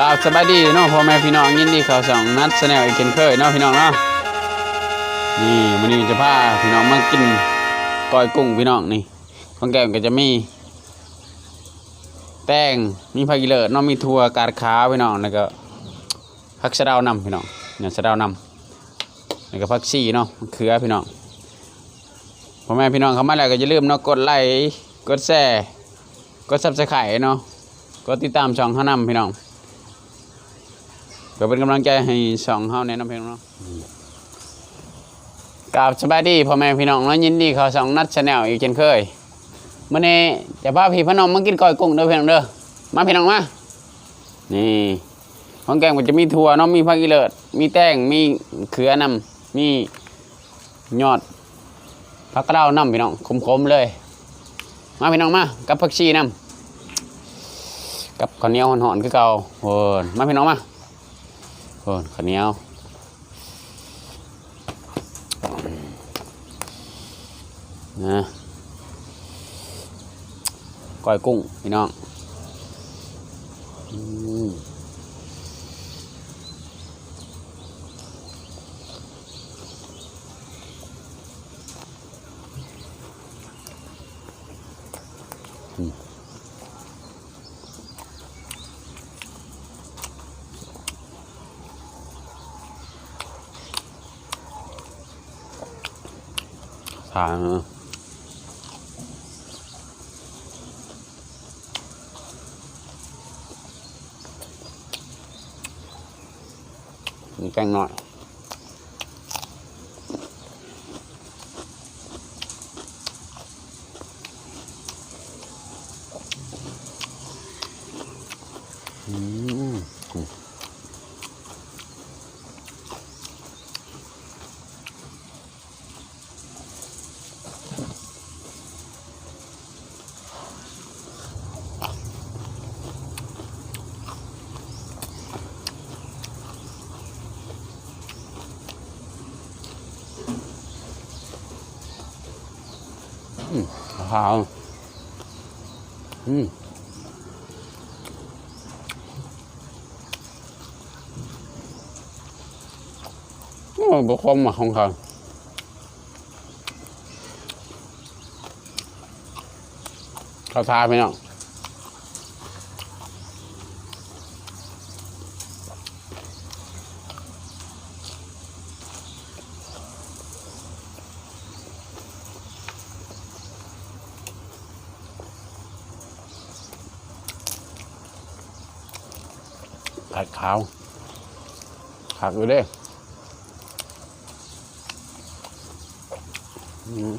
กราบสบายดีเนาะพ่อแม่พี่น้องยินดีเข้าสองนัดแนลอีกเช่นเคยเนาะพี่น้องเนาะนี่วันนี้จะพาพี่น้องมากินก้อยกุ้งพี่น้องนี่ของแก้มก็จะมีแป้งมีผักอีเลิศเนาะมีถั่วกาดขาวพี่น้องแล้วก็ผักสะเดานำพี่น้องเนี่ยสะเดานำแล้วก็ผักชีเนาะมะเขือพี่น้องพ่อแม่พี่น้องเข้ามาแล้วก็อย่าลืมเนาะกดไลค์กดแชร์กดซับสไครต์เนาะกดติดตามช่องเขานำพี่น้อง ก็เป็นกำลังใจให้สองเฮาแนะนำเพลงเนาะกราบสบายดีพ่อแม่พี่น้องเนาะยินดีเขาสองนัดชาแนลอีกเช่นเคยมื่อนี้จะพาพี่พน้องมากินก้อยกุ้งเด้อพี่น้องเด้อมาพี่น้องมานี่ของแกงมันจะมีถั่วเนาะมีผักอีเลิศมีแต้งมีเขือนำมียอดผักกระเดาวนำพี่น้องคมๆเลย มาพี่น้องมากับผักชีนำกับข้าวเหนียวหอนๆคือเก่าโอ้มาพี่น้องมา โอ้ข้าวเหนียวนะก้อยกุ้งพี่น้องอืม อืมทานนะมีแป้งหน่อยอืม ขาวอืมโอ้บุคมมาของเขาเขาทาไปเนาะ ผัดขาวผักอยู่เด้อืม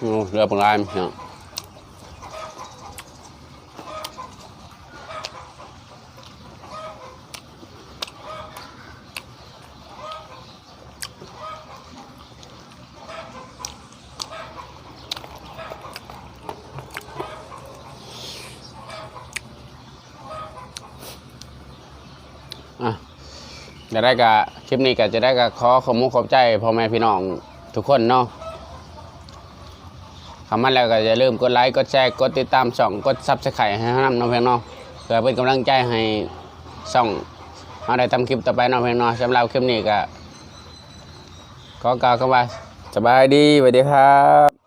เรือปลายเนาะอะจะได้กับคลิปนี้ก็จะได้กับขอขอมุขขอบใจพ่อแม่พี่น้องทุกคนเนาะ คำมันแล้วก็อย่าลืมกดไลค์กดแชร์กดติดตามช่องกดซับสไครต์ให้น้ำน้องเพียงน้องเพื่อเป็นกำลังใจให้ช่องเราได้ทำคลิปต่อไปน้องเพียงน้องสำหรับคลิปนี้ก็ขอกล่าวคำว่าสบายดีสวัสดีครับ